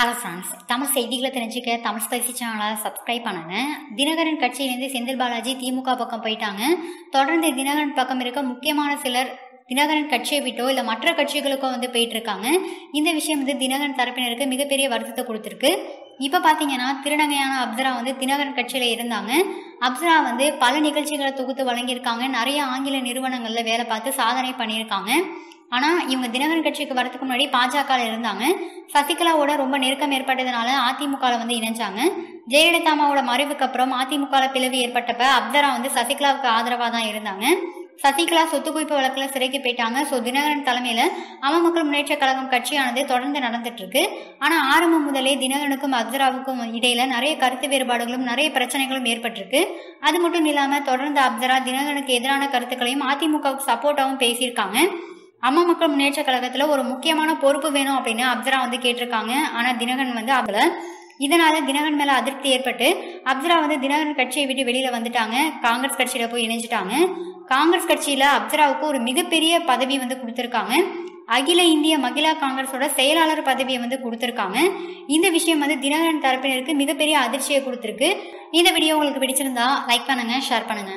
Hello friends Tamil செய்திகளை தெரிஞ்சுக்க Tamil spicy சேனலை சப்ஸ்கிரைப் பண்ணுங்க. தினகரன் கட்சியிலேருந்து செந்தில் பாலாஜி திமுக பக்கம் போயிட்டாங்க. தொடர்ந்து தினகரன் பக்கம் இருக்க முக்கியமான சிலர் தினகரன் கட்சியை விட்டோ இல்லை மற்ற கட்சிகளுக்கோ வந்து போயிட்டு இருக்காங்க இந்த விஷயம் வந்து தினகரன் தரப்பினருக்கு மிகப்பெரிய வருத்தத்தை கொடுத்துருக்கு. இப்போ பார்த்தீங்கன்னா திருநங்கையான அப்சரா வந்து தினகரன் கட்சியில் இருந்தாங்க. அப்சரா வந்து பல நிகழ்ச்சிகளை தொகுத்து வழங்கியிருக்காங்க. நிறைய ஆங்கில நிறுவனங்களில் வேலை பார்த்து சாதனை பண்ணியிருக்காங்க. ஆனால் இவங்க தினகரன் கட்சிக்கு வரதுக்கு முன்னாடி பாஜகவில் இருந்தாங்க. சசிகலாவோட ரொம்ப நெருக்கம் ஏற்பட்டதுனால அதிமுகவில் வந்து இணைஞ்சாங்க. ஜெயலலிதா அம்மாவோட மறைவுக்கு அப்புறம் அதிமுகவில் பிளவு ஏற்பட்டப்ப அப்தரா வந்து சசிகலாவுக்கு ஆதரவாக தான் இருந்தாங்க. சசிகலா சொத்து குவிப்பு வழக்கில் சிறைக்கு போயிட்டாங்க. ஸோ தினகரன் தலைமையில் அமமக்கள் முன்னேற்ற கழகம் கட்சியானது தொடர்ந்து நடந்துட்டு இருக்கு ஆனால் ஆரம்பம் முதலே தினகரனுக்கும் அப்சராவுக்கும் இடையில நிறைய கருத்து வேறுபாடுகளும் நிறைய பிரச்சனைகளும் ஏற்பட்டிருக்கு. அது மட்டும் இல்லாமல் தொடர்ந்து அப்சரா தினகரனுக்கு எதிரான கருத்துக்களையும் அதிமுகவுக்கு சப்போர்ட்டாகவும் பேசியிருக்காங்க. அம்மா மக்கள் முன்னேற்ற கழகத்துல ஒரு முக்கியமான பொறுப்பு வேணும் அப்படின்னு அப்சரா வந்து கேட்டிருக்காங்க. ஆனா தினகரன் வந்து அதுல இதனால தினகரன் மேல அதிருப்தி ஏற்பட்டு அப்சரா வந்து தினகரன் கட்சியை விட்டு வெளியில வந்துட்டாங்க. காங்கிரஸ் கட்சியில போய் இணைஞ்சிட்டாங்க. காங்கிரஸ் கட்சியில அப்சராவுக்கு ஒரு மிகப்பெரிய பதவி வந்து கொடுத்துருக்காங்க. அகில இந்திய மகிழா காங்கிரஸோட செயலாளர் பதவியை வந்து கொடுத்துருக்காங்க. இந்த விஷயம் வந்து தினகரன் தரப்பினருக்கு மிகப்பெரிய அதிர்ச்சியை கொடுத்துருக்கு. இந்த வீடியோ உங்களுக்கு பிடிச்சிருந்தா லைக் பண்ணுங்க ஷேர் பண்ணுங்க.